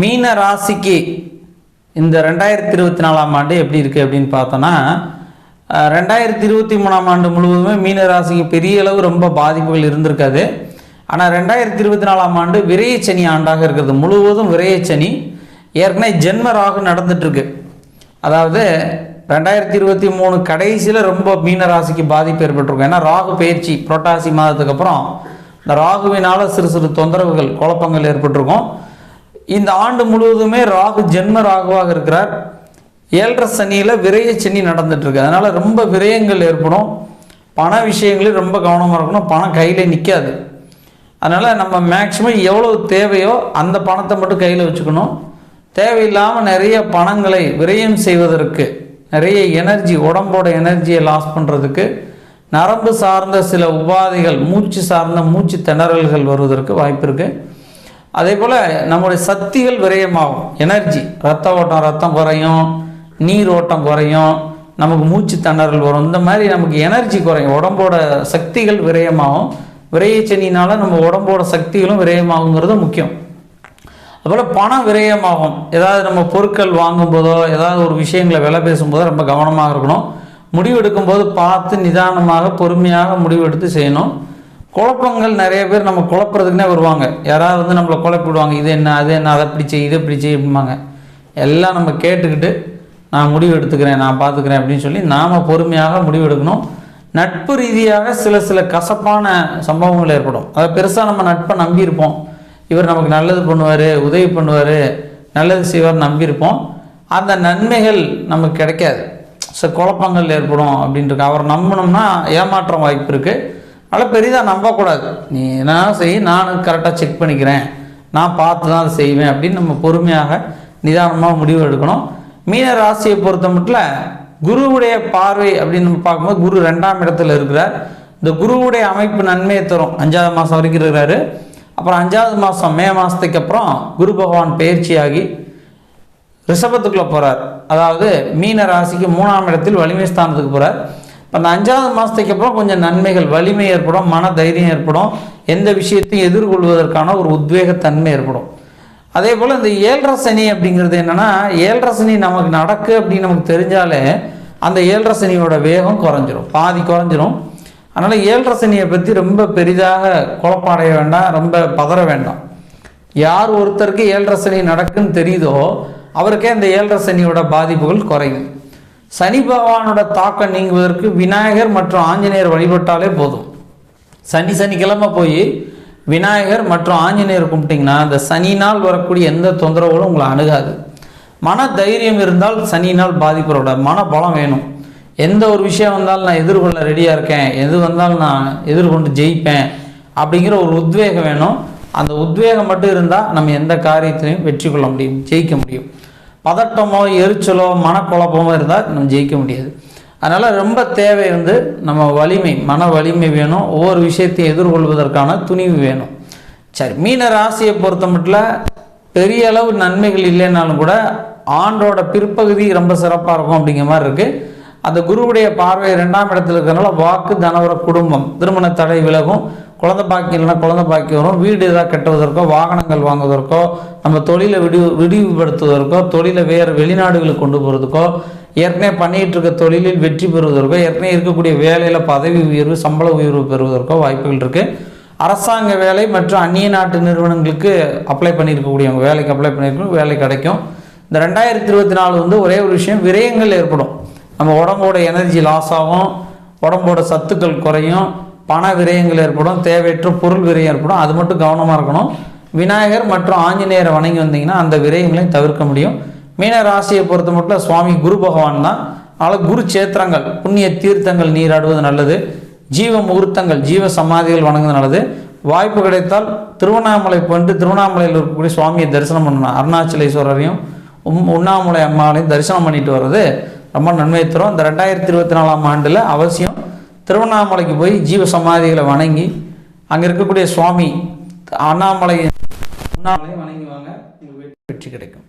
மீன ராசிக்கு இந்த ரெண்டாயிரத்தி இருபத்தி நாலாம் ஆண்டு எப்படி இருக்குது அப்படின்னு பார்த்தோன்னா ரெண்டாயிரத்தி இருபத்தி மூணாம் ஆண்டு முழுவதுமே மீன ராசிக்கு பெரிய அளவு ரொம்ப பாதிப்புகள் இருந்திருக்காது. ஆனால் ரெண்டாயிரத்தி இருபத்தி நாலாம் ஆண்டு விரையச்சனி ஆண்டாக இருக்கிறது. முழுவதும் விரையச்சனி ஏற்கனவே ஜென்ம ராகு நடந்துட்டுருக்கு. அதாவது ரெண்டாயிரத்தி இருபத்தி மூணு கடைசியில் ரொம்ப மீன ராசிக்கு பாதிப்பு ஏற்பட்டிருக்கும். ஏன்னா ராகு பயிற்சி புரட்டாசி மாதத்துக்கு அப்புறம் இந்த ராகுவினால் சிறு சிறு தொந்தரவுகள் குழப்பங்கள் ஏற்பட்டிருக்கும். இந்த ஆண்டு முழுவதுமே ராகு ஜென்ம ராகுவாக இருக்கிறார். ஏழரை சனியில் விரைய சனி நடந்துட்டுருக்கு அதனால் ரொம்ப விரயங்கள் ஏற்படும். பண விஷயங்களில் ரொம்ப கவனமாக இருக்கணும். பணம் கையில் நிற்காது அதனால் நம்ம மேக்சிமம் எவ்வளோ தேவையோ அந்த பணத்தை மட்டும் கையில் வச்சுக்கணும். தேவையில்லாமல் நிறைய பணங்களை விரயம் செய்வதற்கு நிறைய எனர்ஜி உடம்போட எனர்ஜியை லாஸ் பண்ணுறதுக்கு நரம்பு சார்ந்த சில உபாதைகள் மூச்சு சார்ந்த மூச்சு திணறல்கள் வருவதற்கு வாய்ப்பு இருக்குது அதே போல் நம்முடைய சக்திகள் விரயமாகும். எனர்ஜி ரத்த ஓட்டம் ரத்தம் குறையும். நீர் ஓட்டம் குறையும். நமக்கு மூச்சு திணறல் வரும். இந்த மாதிரி நமக்கு எனர்ஜி குறையும். உடம்போட சக்திகள் விரயமாகும். விரயச்சனினால நம்ம உடம்போட சக்திகளும் விரயமாகுங்கிறது முக்கியம். அதுபோல் பணம் விரயமாகும். ஏதாவது நம்ம பொருட்கள் வாங்கும்போதோ ஏதாவது ஒரு விஷயங்களை விலை பேசும்போதோ ரொம்ப கவனமாக இருக்கணும். முடிவெடுக்கும்போது பார்த்து நிதானமாக பொறுமையாக முடிவெடுத்து செய்யணும். குழப்பங்கள் நிறைய பேர் நம்ம குழப்பறதுக்குனே வருவாங்க. யாராவது வந்து நம்மளை குழப்பி விடுவாங்க இது என்ன அது என்ன அதை பிடிச்சி இதை பிடிச்சி அப்படிம்பாங்க. எல்லாம் நம்ம கேட்டுக்கிட்டு நான் முடிவு எடுத்துக்கிறேன் நான் பார்த்துக்கிறேன் அப்படின்னு சொல்லி நாம் பொறுமையாக முடிவு எடுக்கணும். நட்பு ரீதியாக சில சில கசப்பான சம்பவங்கள் ஏற்படும். அதை பெருசாக நம்ம நட்பை நம்பியிருப்போம். இவர் நமக்கு நல்லது பண்ணுவார் உதவி பண்ணுவார் நல்லது செய்வார் நம்பியிருப்போம். அந்த நன்மைகள் நமக்கு கிடைக்காது. சில குழப்பங்கள் ஏற்படும் அப்படின்ட்டு அவரை நம்பினோம்னா ஏமாற்றம் வாய்ப்பு இருக்குது அதனால் பெரிதாக நம்பக்கூடாது. நீ என்ன செய் நானும் கரெக்டாக செக் பண்ணிக்கிறேன். நான் பார்த்து தான் அதை செய்வேன் அப்படின்னு நம்ம பொறுமையாக நிதானமாக முடிவு எடுக்கணும். மீன ராசியை பொறுத்த மட்டும் குருவுடைய பார்வை அப்படின்னு நம்ம பார்க்கும்போது குரு ரெண்டாம் இடத்துல இருக்கிறார். இந்த குருவுடைய அமைப்பு நன்மையை தரும். அஞ்சாவது மாதம் வரைக்கும் இருக்கிறாரு. அப்புறம் அஞ்சாவது மாதம் மே மாதத்துக்கு அப்புறம் குரு பகவான் பயிற்சியாகி ரிஷபத்துக்குள்ளே போகிறார் அதாவது மீன ராசிக்கு மூணாம் இடத்தில் வலிமை ஸ்தானத்துக்கு போகிறார் இப்போ அந்த அஞ்சாவது மாதத்துக்கு அப்புறம் கொஞ்சம் நன்மைகள் வலிமை ஏற்படும் மன தைரியம் ஏற்படும் எந்த விஷயத்தையும் எதிர்கொள்வதற்கான ஒரு உத்வேகத்தன்மை ஏற்படும். அதே போல் இந்த ஏழரை சனி அப்படிங்கிறது என்னென்னா ஏழரை சனி நமக்கு நடக்கு அப்படின்னு நமக்கு தெரிஞ்சாலே அந்த ஏழரை சனியோட வேகம் குறைஞ்சிரும் பாதி குறைஞ்சிரும். அதனால் ஏழரை சனியை பற்றி ரொம்ப பெரிதாக குழப்படைய வேண்டாம் ரொம்ப பதற வேண்டாம். யார் ஒருத்தருக்கு ஏழரை சனி நடக்குன்னு தெரியுதோ அவருக்கே அந்த ஏழரை சனியோட பாதிப்புகள் குறையும். சனி பகவானோட தாக்கம் நீங்குவதற்கு விநாயகர் மற்றும் ஆஞ்சநேயர் வழிபட்டாலே போதும். சனி சனிக்கிழமை போய் விநாயகர் மற்றும் ஆஞ்சநேயர் கும்பிட்டிங்கன்னா அந்த சனி நாள் வரக்கூடிய எந்த தொந்தரவுகளும் உங்களை அணுகாது. மன தைரியம் இருந்தால் சனி நாள் பாதிப்பரோட மன பலம் வேணும். எந்த ஒரு விஷயம் வந்தாலும் நான் எதிர்கொள்ள ரெடியாக இருக்கேன். எது வந்தாலும் நான் எதிர்கொண்டு ஜெயிப்பேன் அப்படிங்கிற ஒரு உத்வேகம் வேணும். அந்த உத்வேகம் மட்டும் இருந்தால் நம்ம எந்த காரியத்திலையும் வெற்றி கொள்ள முடியும் ஜெயிக்க முடியும். பதட்டமோ எரிச்சலோ மனக்குழப்பமோ இருந்தால் நம்ம ஜெயிக்க முடியாது. அதனால் ரொம்ப தேவை வந்து நம்ம வலிமை மன வலிமை வேணும். ஒவ்வொரு விஷயத்தையும் எதிர்கொள்வதற்கான துணிவு வேணும். சரி மீன ராசியை பொறுத்த மட்டும் பெரிய அளவு நன்மைகள் இல்லைனாலும் கூட ஆண்டோட பிற்பகுதி ரொம்ப சிறப்பாக இருக்கும் அப்படிங்கிற மாதிரி இருக்குது அந்த குருவுடைய பார்வை ரெண்டாம் இடத்துல இருக்கிறனால வாக்கு தனவர குடும்பம் திருமண தடை விலகும். குழந்தை பாக்கி இல்லைன்னா குழந்தை பாக்கி வரும். வீடு ஏதாவது கட்டுவதற்கோ வாகனங்கள் வாங்குவதற்கோ நம்ம தொழிலை விடி விரிவுபடுத்துவதற்கோ தொழிலை வேறு வெளிநாடுகளுக்கு கொண்டு போகிறதுக்கோ ஏற்கனவே பண்ணிகிட்டு இருக்க தொழிலில் வெற்றி பெறுவதற்கோ ஏற்கனவே இருக்கக்கூடிய வேலையில் பதவி உயர்வு சம்பள உயர்வு பெறுவதற்கோ வாய்ப்புகள் இருக்குது அரசாங்க வேலை மற்றும் அந்நிய நாட்டு நிறுவனங்களுக்கு அப்ளை பண்ணியிருக்கக்கூடியவங்க வேலைக்கு அப்ளை பண்ணியிருக்கோம் வேலை கிடைக்கும். இந்த ரெண்டாயிரத்தி இருபத்தி நாலு வந்து ஒரே ஒரு விஷயம் விரயங்கள் ஏற்படும். நம்ம உடம்போட எனர்ஜி லாஸ் ஆகும் உடம்போட சத்துக்கள் குறையும் பண விரயங்கள் ஏற்படும் தேவையற்ற பொருள் விரயம் ஏற்படும். அது மட்டும் கவனமாக இருக்கணும். விநாயகர் மற்றும் ஆஞ்சநேயரை வணங்கி வந்தீங்கன்னா அந்த விரயங்களையும் தவிர்க்க முடியும். மீன ராசியை பொறுத்த மட்டும் சுவாமி குரு பகவான் தான். அதனால் குரு சேத்திரங்கள் புண்ணிய தீர்த்தங்கள் நீராடுவது நல்லது. ஜீவ முகூர்த்தங்கள் ஜீவ சமாதிகள் வணங்குவது நல்லது. வாய்ப்பு கிடைத்தால் திருவண்ணாமலை போன்று திருவண்ணாமலையில் இருக்கக்கூடிய சுவாமியை தரிசனம் பண்ணணும். அருணாச்சலேஸ்வரரையும் உம் உண்ணாமலை அம்மாவையும் தரிசனம் பண்ணிட்டு வர்றது ரொம்ப நன்மை தரும். இந்த ரெண்டாயிரத்தி இருபத்தி நாலாம் ஆண்டில் அவசியம் திருவண்ணாமலைக்கு போய் ஜீவ சமாதிகளை வணங்கி அங்கே இருக்கக்கூடிய சுவாமி அண்ணாமலை அண்ணாமலை வணங்கி வாங்க. வெற்றி கிடைக்கும்.